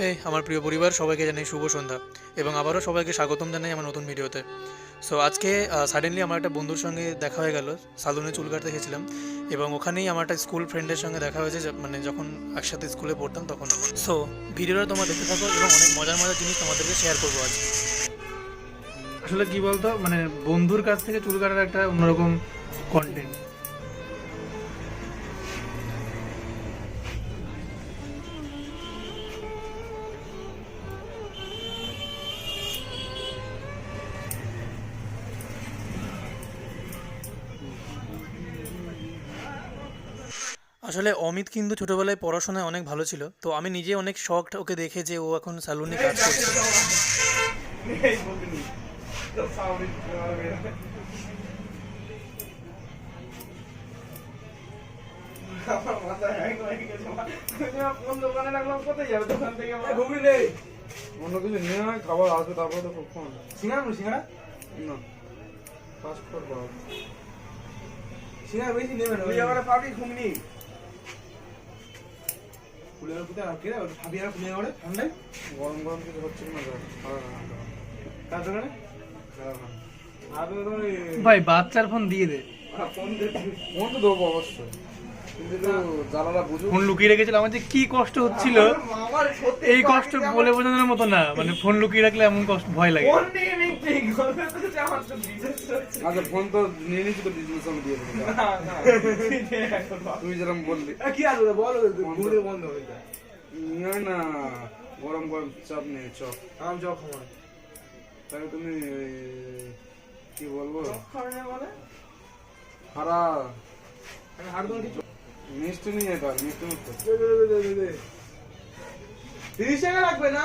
হে আমার প্রিয় পরিবার, সবাইকে জানাই শুভ সন্ধ্যা এবং আবারও সবাইকে স্বাগতম জানাই আমার নতুন ভিডিওতে। সো আজকে সাডেনলি আমার একটা বন্ধুর সঙ্গে দেখা হয়ে গেল, সালুনে চুল কাটতে গেছিলাম এবং ওখানেই আমার একটা স্কুল ফ্রেন্ডের সঙ্গে দেখা হয়েছে মানে যখন একসাথে স্কুলে পড়তাম তখন। সো ভিডিওটা তোমরা দেখতে থাকো এবং অনেক মজার মজার জিনিস তোমাদেরকে শেয়ার করব আজ। আসলে কি বলতো মানে বন্ধুর কাছ থেকে চুল কাটার একটা অন্যরকম কন্টেন্ট আসলে অমিত কিন্তু ছোটবেলায় পড়াশোনায় অনেক ভালো ছিল তো আমি নিজে অনেক শখ ওকে দেখে যে ও এখন স্যালুনে কাজ করছে হ্যাং হয়ে কিছু হয় সিঙ্গারা বেশি নেবে না ওই আমার পাবি ঘুগনি ফুলের পুতে আর কে ভাবি আর ফুলের ওরে ঠান্ডায়। গরম গরম কিছু হচ্ছে না তার দোকানে? ভাই বাচ্চার ফোন দিয়ে দে। ফোন তো দেবো অবশ্যই। ফোন লুকিয়ে রেখেছিল আমার যে কি কষ্ট হচ্ছিল এই কষ্ট বলে বোঝানোর মতো না। মানে ফোন লুকিয়ে রাখলে এমন কষ্ট ভয় লাগে। আচ্ছা ফোন তো নিয়ে নিচ্ছি তো বিজনেস আমি দিয়ে দেবো। না না এখন বাবা। তুমি যেরকম বললি। কি আসবে বলো ঘুরে বন্ধ হয়ে যায়। না না গরম গরম চাপ নেই চপ। আম যাও খাওয়া তাহলে তুমি কি বলব? খাওয়া হারা। মিষ্টি নিয়ে এটা মিষ্টি মুক্ত তিরিশ টাকা লাগবে না?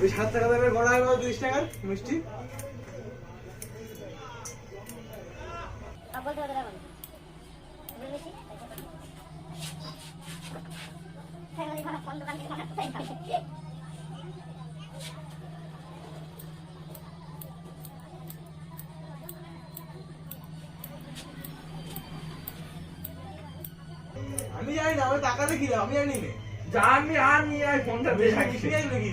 ওই সাত টাকা দেবে গড়া হবে তিরিশ টাকার মিষ্টি? আমি জানি না আমি টাকা দেখি আমি জানি না। জানি আর নিয়ে আয় ফোনটা বেশ ঠিক আছে নাকি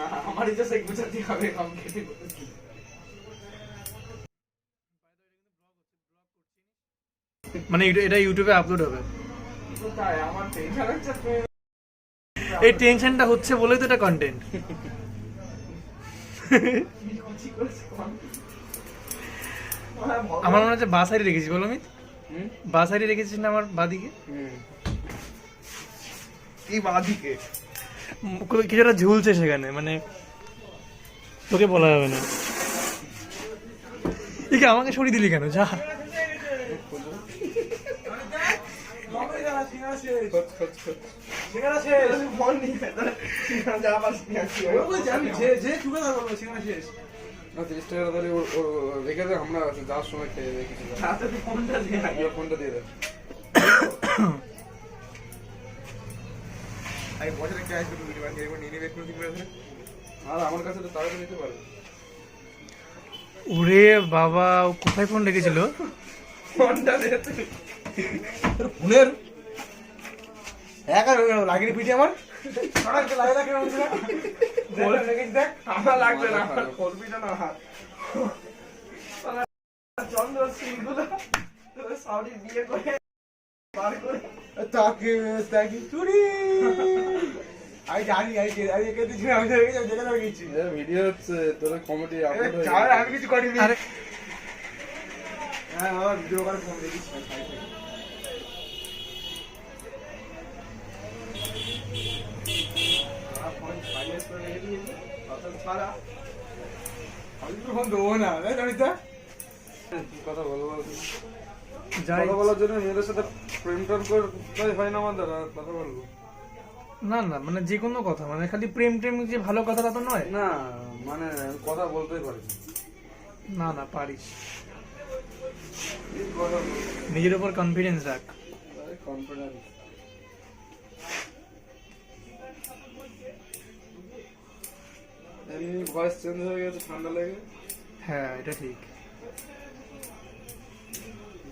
না আমার ইচ্ছা সেই গুছাতে হবে কম খেতে করতেছি মানে এটা- ইউটিউবে আপলোড হবে। এই টেনশনটা হচ্ছে বলেই তো এটা কন্টেন্ট আমার মনে হচ্ছে বাসারি রেখেছি বলো অমিত হুম? বাসারি রেখেছিস না আমার বাদিকে? কি বাদিকে? উম, কো- কিছু একটা ঝুলছে সেখানে মানে তোকে বলা যাবে না। একে আমাকে সরিয়ে দিলি কেন? যা। আমরা যাওয়ার সময় খেয়ে ফোনটা দিয়ে ফোনটা দিয়ে দেয় আমি বছরে কে আসবে তুমি বাকি এবার নিয়ে নেবে একটু আর আমার কাছে তো তাড়াতাড়ি নিতে পারবে ওরে বাবা ও কোথায় ফোন রেখেছিল ফোনটা তোর ফোনের একা লাগেনি পিঠে আমার সড়ক লাগে রেখেছি দেখ আমার লাগবে না করবি না না চন্দ্র সিংগুলো তোর সাউরি বিয়ে করে বার করে তাকে তাকে চুরি। আমি জানি আমি কে- আমি একে দিচ্ছি আমি যাব আমি ভিডিও হচ্ছে তোর কমেডি আপলোড হয়ে আমি কিছু করিনি। আরে। হ্যাঁ বাবা ভিডিও করে ফোন দেখিস ফোন দেবো না কথা বলব কথা বলার জন্য মেয়েদের সাথে প্রেম টেম করে হয় না আমাদের আর কথা বলব। না না মানে যে কোনো কথা মানে খালি প্রেম প্রেম যে ভালো কথা তা নয়। না মানে কথা বলতেই পারি না। না পারিস। নিজের উপর কনফিডেন্স রাখ। কনফিডেন্স এমনি ভয়েস চেঞ্জ হয়ে গেছে ঠান্ডা লেগে হ্যাঁ এটা ঠিক।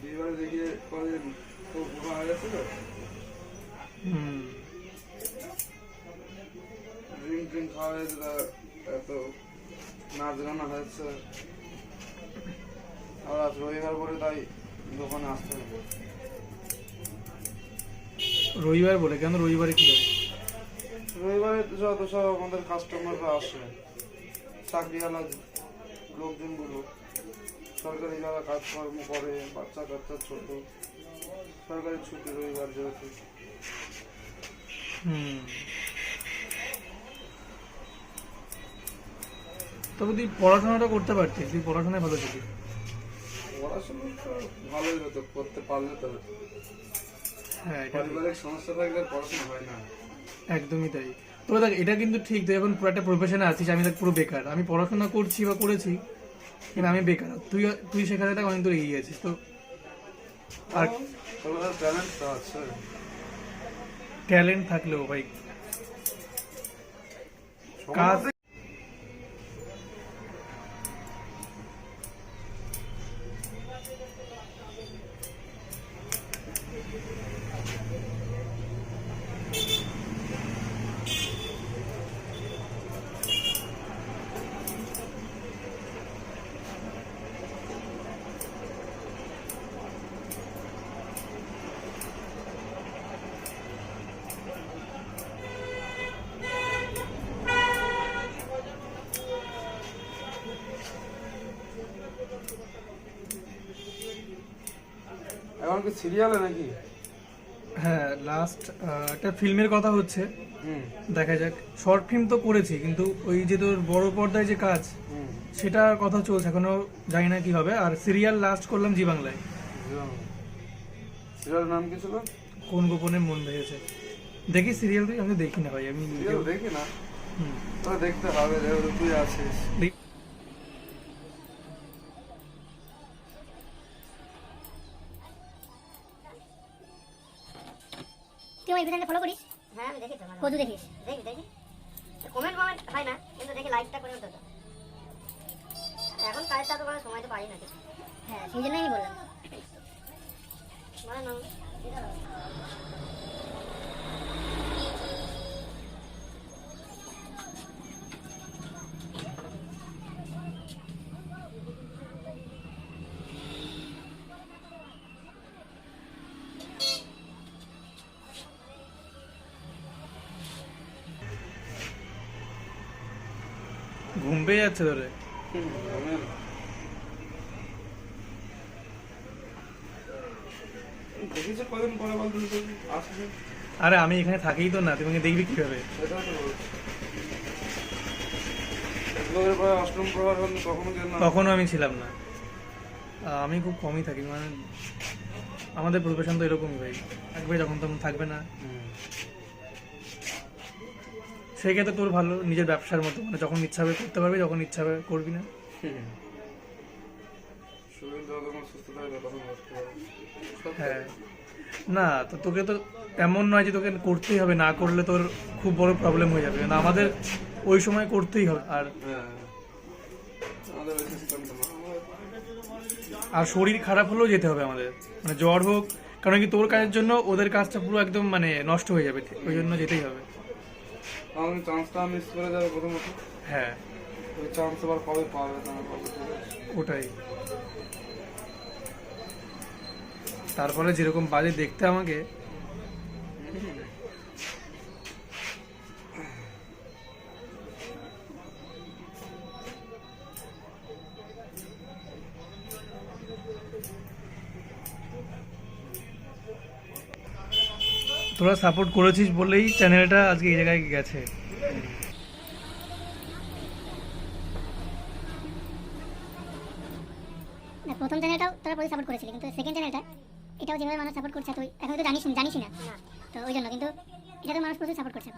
বিয়েবারে দেখিয়ে কদিন ড্রিঙ্ক খাওয়া নাচ আর রবিবার তাই দোকানে আসতে হবে বলে, কেন রবিবারে কি রবিবারে যত সব আমাদের কাস্টমাররা আসে, চাকরিওয়ালা লোকজনগুলো, সরকারি যারা কাজকর্ম করে বাচ্চা কাচ্চা ছোট সরকারি ছুটি রবিবার যেহেতু। তবে তুই পড়াশোনাটা করতে পারতিস তুই পড়াশোনায় ভালো ছিলিস পড়াশোনা তো ভালোই হতো করতে পারলে তো। হ্যাঁ। পারিবারিক সমস্যা থাকলে পড়াশোনা হয় না। একদমই তাই। তবে দেখ এটা কিন্তু ঠিক তুই এখন পুরো একটা প্রফেশনে আছিস আমি দেখ পুরো বেকার। আমি পড়াশোনা করছি বা করেছি কিন্তু আমি বেকার। তুই তুই সেখানে দেখ অনেক দূর এগিয়ে আছিস তো আর তবে ট্যালেন্ট তো আছে ট্যালেন্ট থাকলেও ভাই। কাজ এখন কি সিরিয়ালে নাকি? হ্যাঁ লাস্ট একটা ফিল্মের কথা হচ্ছে। দেখা যাক। শর্ট ফিল্ম তো করেছি কিন্তু ওই যে তোর বড় পর্দায় যে কাজ সেটার কথা চলছে এখনও জানি না কি হবে। আর সিরিয়াল লাস্ট করলাম জি বাংলায়। সিরিয়ালের নাম কি ছিল? কোন গোপনে মন ভেঙেছে দেখি সিরিয়াল তুই আমি তো দেখি না ভাই আমি দেখি না। তবে দেখতে হবে তুই আছিস। আমার ইভিডেন্টে ফলো করিস। হ্যাঁ আমি দেখি তো কত দেখিস। দেখি দেখি। কমেন্ট কমেন্ট হয় না কিন্তু দেখি লাইকটা করে তো। এখন কাজটা তো মানে সময় তো পাই না হ্যাঁ সেই জন্যই আমি বললাম। মানে না যাচ্ছে ধরে। আরে আমি এখানে থাকি তো না তুমি দেখবি কীভাবে? কখনো তখনও আমি ছিলাম না। আমি খুব কমই থাকি মানে আমাদের প্রফেশন তো এরকমই ভাই। থাকবে যখন তখন থাকবে না। হুম। সেই ক্ষেত্রে তোর ভালো নিজের ব্যবসার মতো। মানে যখন ইচ্ছা হবে করতে পারবি যখন ইচ্ছা হবে করবি না। হ্যাঁ। না তো তোকে তো এমন নয় যে তোকে করতেই হবে। না করলে তোর খুব বড় প্রবলেম হয়ে যাবে। না আমাদের ওই সময় করতেই হবে। আর হ্যাঁ আমাদের আর শরীর খারাপ হলেও যেতে হবে আমাদের। মানে জ্বর হোক কারণ কি তোর কাজের জন্য ওদের কাজটা পুরো একদম মানে নষ্ট হয়ে যাবে। ওই জন্য যেতেই হবে। আমাদের চান্সটা মিস করে যাবে প্রথমত। হ্যাঁ। ওই চান্স আবার কবে পাবে যাবে ঠিক ওটাই। তারপরে যেরকম বাজে দেখতে আমাকে তোরা সাপোর্ট করেছিস বলেই চ্যানেলটা আজকে এই জায়গায় গেছে। প্রথম চ্যানেলটাও তোরা প্রতি সাপোর্ট করেছিলি, কিন্তু সেকেন্ড চ্যানেলটা এটাও যেভাবে মানুষ সাপোর্ট করছে তুই এখন তো জানিস জানিস না। তো ওই জন্য, কিন্তু এটা তো মানুষ প্রচুর সাপোর্ট করছে।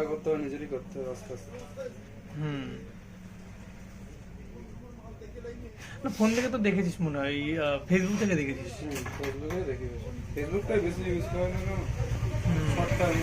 যা করতে হবে নিজেরই করতে হবে আস্তে আস্তে। হুম। না ফোন থেকে তো দেখেছিস মনে হয় এই ফেসবুক থেকে দেখেছিস? ফেসবুকে দেখেছিস ফেসবুকটাই বেশি ইউজ করে না শর্ট টাইম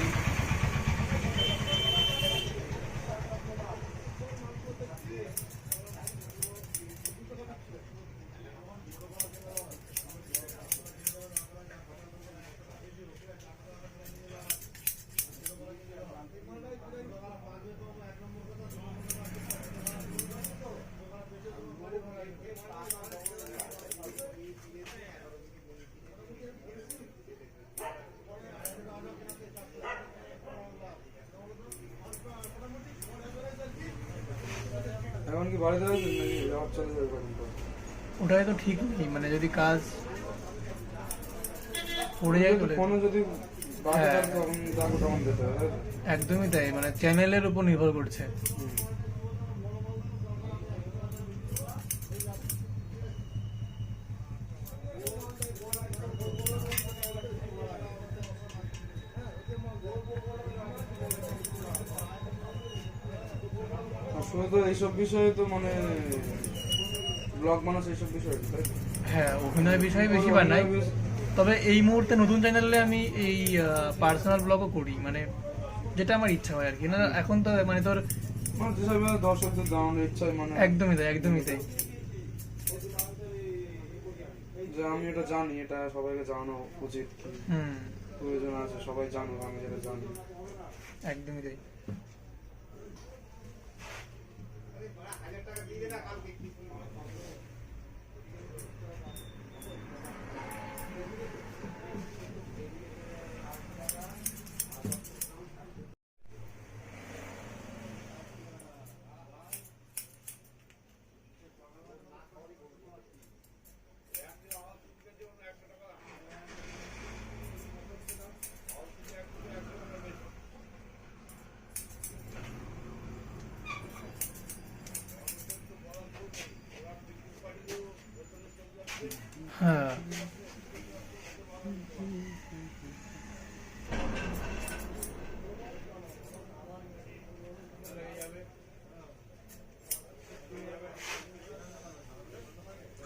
ওটাই তো ঠিক নেই মানে যদি কাজ পড়ে যায় তাহলে ফোনে যদি হ্যাঁ। একদমই তাই মানে চ্যানেলের উপর নির্ভর করছে তো এইসব বিষয়ে তো মানে ব্লগ মানুষ এইসব বিষয়ে হ্যাঁ অভিনয় বিষয় বেশি বানাই তবে এই মুহূর্তে নতুন চ্যানেলে আমি এই পার্সোনাল ব্লগও করি মানে যেটা আমার ইচ্ছা হয় আর কি না এখন তো মানে তোর মানে দর্শকদের জানানোর ইচ্ছা মানে একদমই তাই একদমই তাই। যে আমি এটা জানি এটা সবাইকে জানানো উচিত প্রয়োজন আছে সবাই জানুক আমি যেটা জানি। একদমই তাই। হ্যাঁ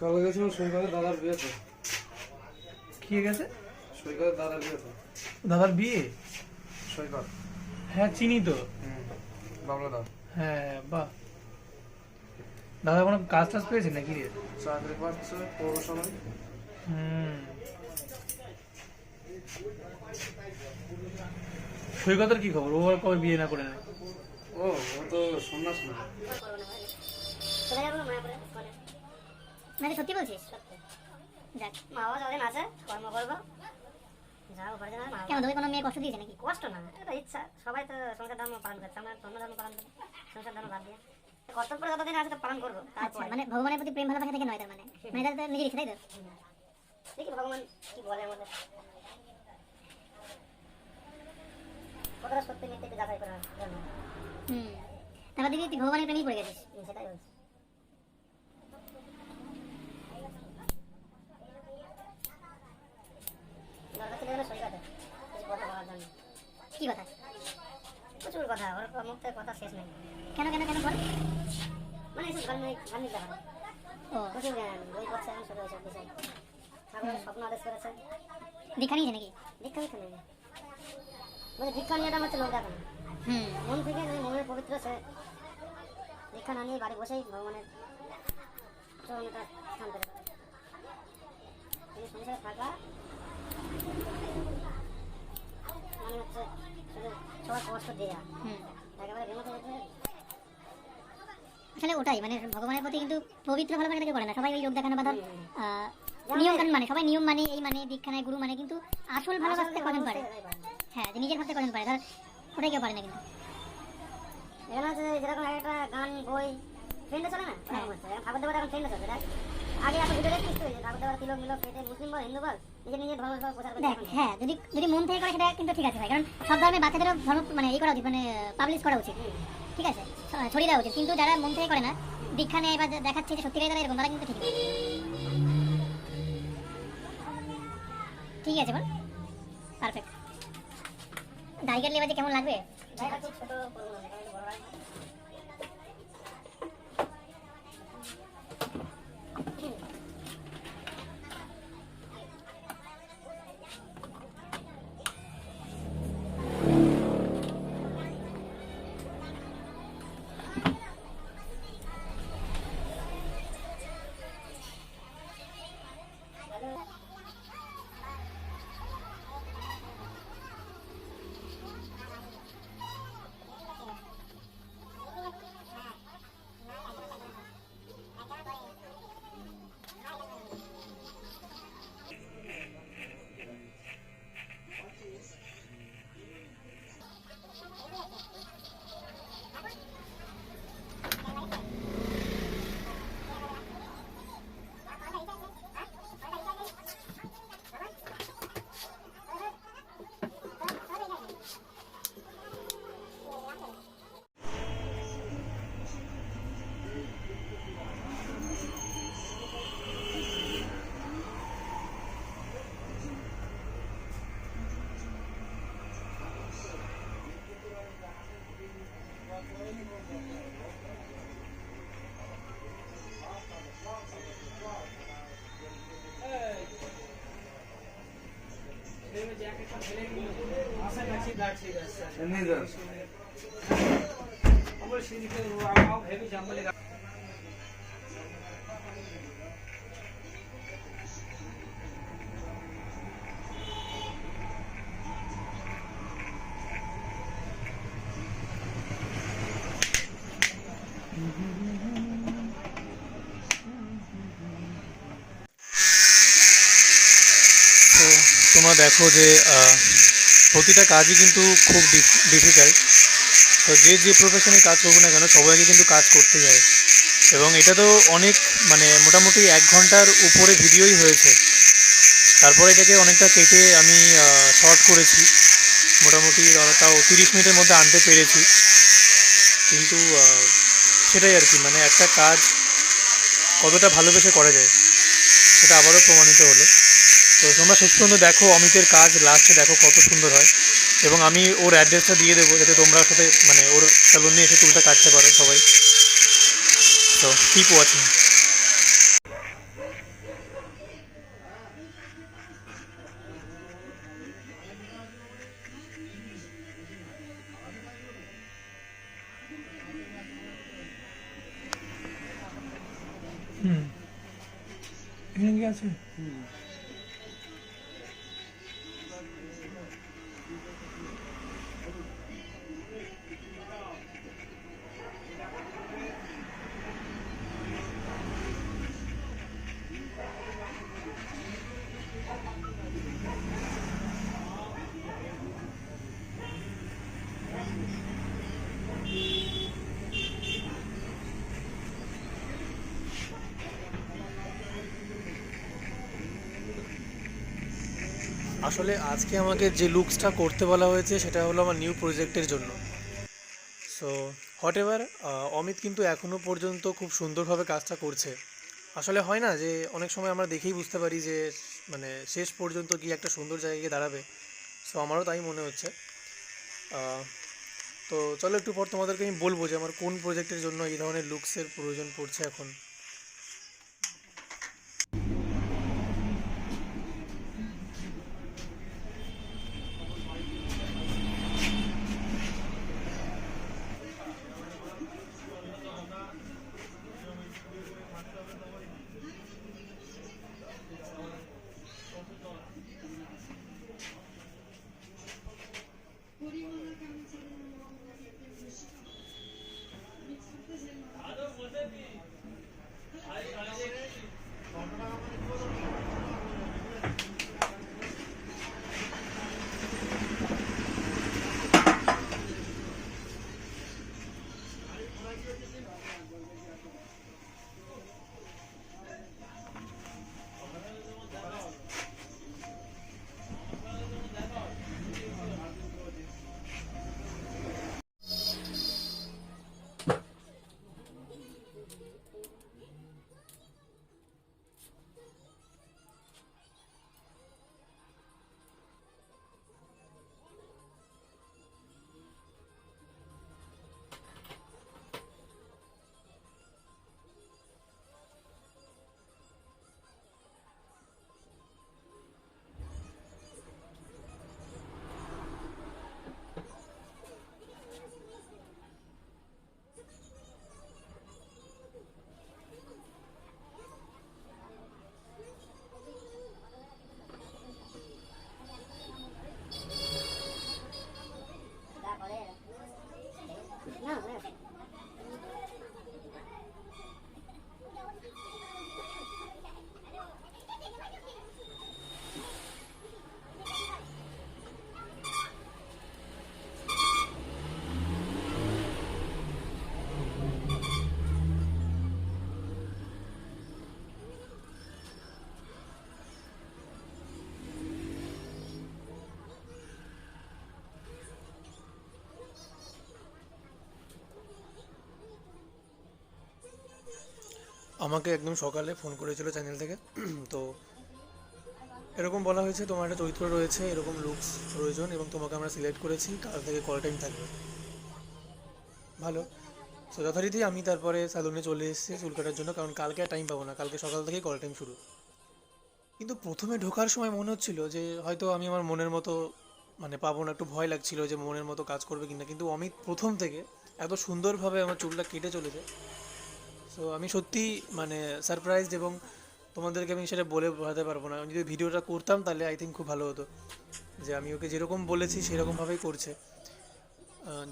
কালকে গেছিলাম সৈকতের দাদার বিয়েতে। কি গেছে? সৈকতের দাদার বিয়েতে। দাদার বিয়ে? সৈকত হ্যাঁ চিনি তো। হুম বাবলা দা হ্যাঁ বাহ। দাদা কোনো কাজ টাজ পেয়েছে নাকি? রে চাকরি পাচ্ছে পৌরসভায়। হুম। সৈকতের কি খবর? ও আর কবে বিয়ে না করে নেয়? ও ও তো সন্ন্যাস না। চলে যাব না মায়াপুরে মানে সত্যি বলছিস? যাক মা বাবা যতদিন আছে কর্ম করব। কেন তোকে কোনো মেয়ে কষ্ট দিয়েছে নাকি? কষ্ট না এটা ইচ্ছা। সবাই তো সংসার ধর্ম পালন করছে আমরা অন্য ধর্ম পালন করি সংসার ধর্ম বাদ দিয়ে। কর্তব্য যতদিন আছে তো পালন করব আচ্ছা মানে ভগবানের প্রতি প্রেম ভালোবাসা থেকে নয় তার মানে? মানে তার নিজের ইচ্ছা তাই তো? দেখি ভগবান কি বলে আমাদের। কতটা সত্যি মিথ্যে যাচাই করার জন্য। হুম। তারপর দিদি তুই ভগবানের প্রেমেই পড়ে গেছিস। সেটাই বলছি। ছিল হলো সৈকতে কিছু কথা বলার জন্য। কি কথা? প্রচুর কথা। ওর মুখ থেকে কথা শেষ নেই। কেন কেন কেন? বল। মানে এইসব গান গান নিতে পারে প্রচুর জ্ঞান বই পড়ছে এখন শুধু এইসব বিষয়। ঠাকুরের স্বপ্ন আদেশ করেছে। দীক্ষা নিয়েছে নাকি? দীক্ষা নিতে নেই। বলছে দীক্ষা নিয়েটা হচ্ছে লোক দেখো মন থেকে যদি মনের পবিত্র সে দীক্ষা না নিয়ে বাড়ি বসেই ভগবানের চরণটা স্থান করে পারে। কিন্তু সংসারে থাকা মানে হচ্ছে সবার কষ্ট দেয়া একেবারে বিমুখ হয়ে যেতে আসলে ওটাই মানে ভগবানের প্রতি কিন্তু পবিত্র ভালোবাসাটাকে করে না। সবাই ওই লোক দেখানো বা ধর নিয়ম কানুন মানে সবাই নিয়ম মানে এই মানে দীক্ষা নেয় গুরু মানে কিন্তু আসল ভালোবাসতে কজন পারে? হ্যাঁ যে নিজের ভাবতে কজন পারে? ধর ওটাই কেউ পারে না কিন্তু। এখানে যেরকম একটা গান বই ট্রেন্ডে চলে না? এখন ঠাকুর দেবতা এখন ট্রেন্ডে দেখ আগে এত ভিডিও দেখছিস তুই যে তিলক মিলক পেটে মুসলিম বল হিন্দু বল নিজের নিজের ধর্ম সব প্রচার করছে দেখ হ্যাঁ যদি যদি মন থেকে করে সেটা কিন্তু ঠিক আছে ভাই কারণ সব ধর্মের বাচ্চাদেরও ধর্ম মানে এই করা উচিত মানে পাবলিশ করা উচিত। ঠিক আছে? ছড়িয়ে দেওয়া উচিত। কিন্তু যারা মন থেকে করে না দীক্ষা নেয় বা দেখাচ্ছে যে সত্যিকারে তারা এরকম তারা কিন্তু ঠিক ঠিক আছে বল? পারফেক্ট দাড়ি কাটলে এবার কেমন লাগবে? ছোট করব না, তোমরা দেখো যে প্রতিটা কাজই কিন্তু খুব ডিফিকাল্ট তো যে যে প্রফেশনে কাজ করব না কেন, সবাইকে কিন্তু কাজ করতে যায় এবং এটা তো অনেক মানে মোটামুটি এক ঘণ্টার উপরে ভিডিওই হয়েছে। তারপরে এটাকে অনেকটা কেটে আমি শর্ট করেছি। মোটামুটি তাও তিরিশ মিনিটের মধ্যে আনতে পেরেছি। কিন্তু সেটাই আর কি মানে একটা কাজ কতটা ভালোবেসে করা যায়, সেটা আবারও প্রমাণিত হলো। তো তোমরা শেষ পর্যন্ত দেখো, অমিতের কাজ লাস্টে দেখো কত সুন্দর হয়। এবং আমি ওর অ্যাড্রেসটা দিয়ে দেবো, যাতে তোমরা সাথে মানে ওর স্যালুন এসে চুলটা কাটতে পারো সবাই। তো কিপ ওয়াচিং হুম। এখানে কি আছে? আসলে আজকে আমাকে যে লুকসটা করতে বলা হয়েছে, সেটা হলো আমার নিউ প্রজেক্টের জন্য। সো হোয়াট এভার অমিত কিন্তু এখনও পর্যন্ত খুব সুন্দরভাবে কাজটা করছে। আসলে হয় না যে, অনেক সময় আমরা দেখেই বুঝতে পারি যে মানে শেষ পর্যন্ত কি একটা সুন্দর জায়গায় গিয়ে দাঁড়াবে। সো আমারও তাই মনে হচ্ছে। তো চলো একটু পর তোমাদেরকে আমি বলব যে, আমার কোন প্রজেক্টের জন্য এই ধরনের লুকসের প্রয়োজন পড়ছে এখন। No, really. আমাকে একদম সকালে ফোন করেছিল চ্যানেল থেকে। তো এরকম বলা হয়েছে, তোমার একটা চরিত্র রয়েছে, এরকম লুকস প্রয়োজন এবং তোমাকে আমরা সিলেক্ট করেছি কাল থেকে কল টাইম থাকবে। ভালো। তো যথারীতি আমি তারপরে স্যালুনে চলে এসেছি চুল কাটার জন্য, কারণ কালকে আর টাইম পাবো না, কালকে সকাল থেকেই কল টাইম শুরু। কিন্তু প্রথমে ঢোকার সময় মনে হচ্ছিল যে, হয়তো আমি আমার মনের মতো মানে পাবো না, একটু ভয় লাগছিল যে মনের মতো কাজ করবে কিনা, কিন্তু অমিত প্রথম থেকে এত সুন্দরভাবে আমার চুলটা কেটে চলেছে। সো আমি সত্যি মানে সারপ্রাইজড এবং তোমাদেরকে আমি সেটা বলে বোঝাতে পারব না। আমি যদি ভিডিওটা করতাম তাহলে আই থিঙ্ক খুব ভালো হতো যে আমি ওকে যেরকম বলেছি সেরকমভাবেই করছে।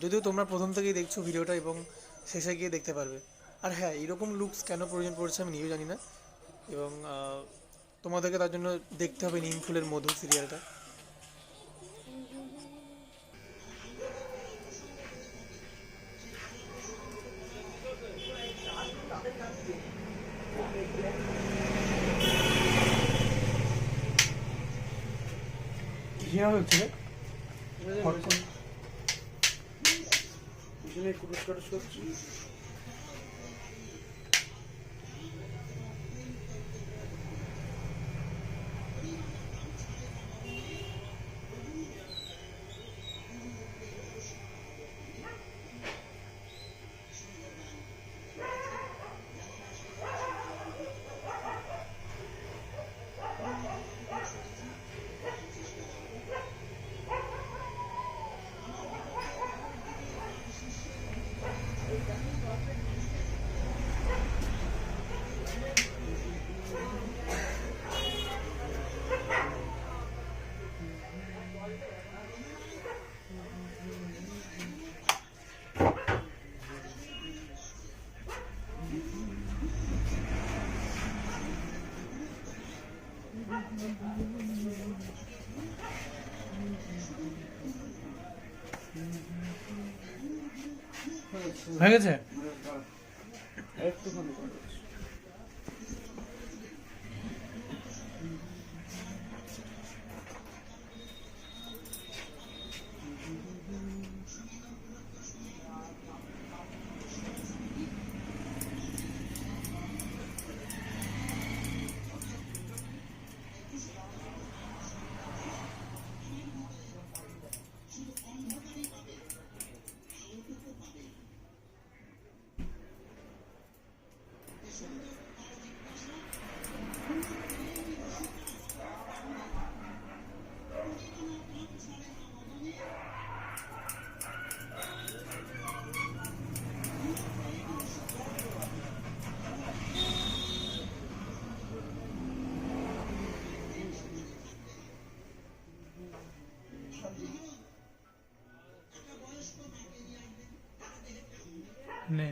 যদিও তোমরা প্রথম থেকেই দেখছ ভিডিওটা এবং শেষে গিয়ে দেখতে পারবে। আর হ্যাঁ এরকম লুকস কেন প্রয়োজন পড়ছে আমি নিজেও জানি না। এবং তোমাদেরকে তার জন্য দেখতে হবে নিম ফুলের মধু সিরিয়ালটা ঘৃণা হচ্ছে পুরস্কার করছি হয়ে গেছে নে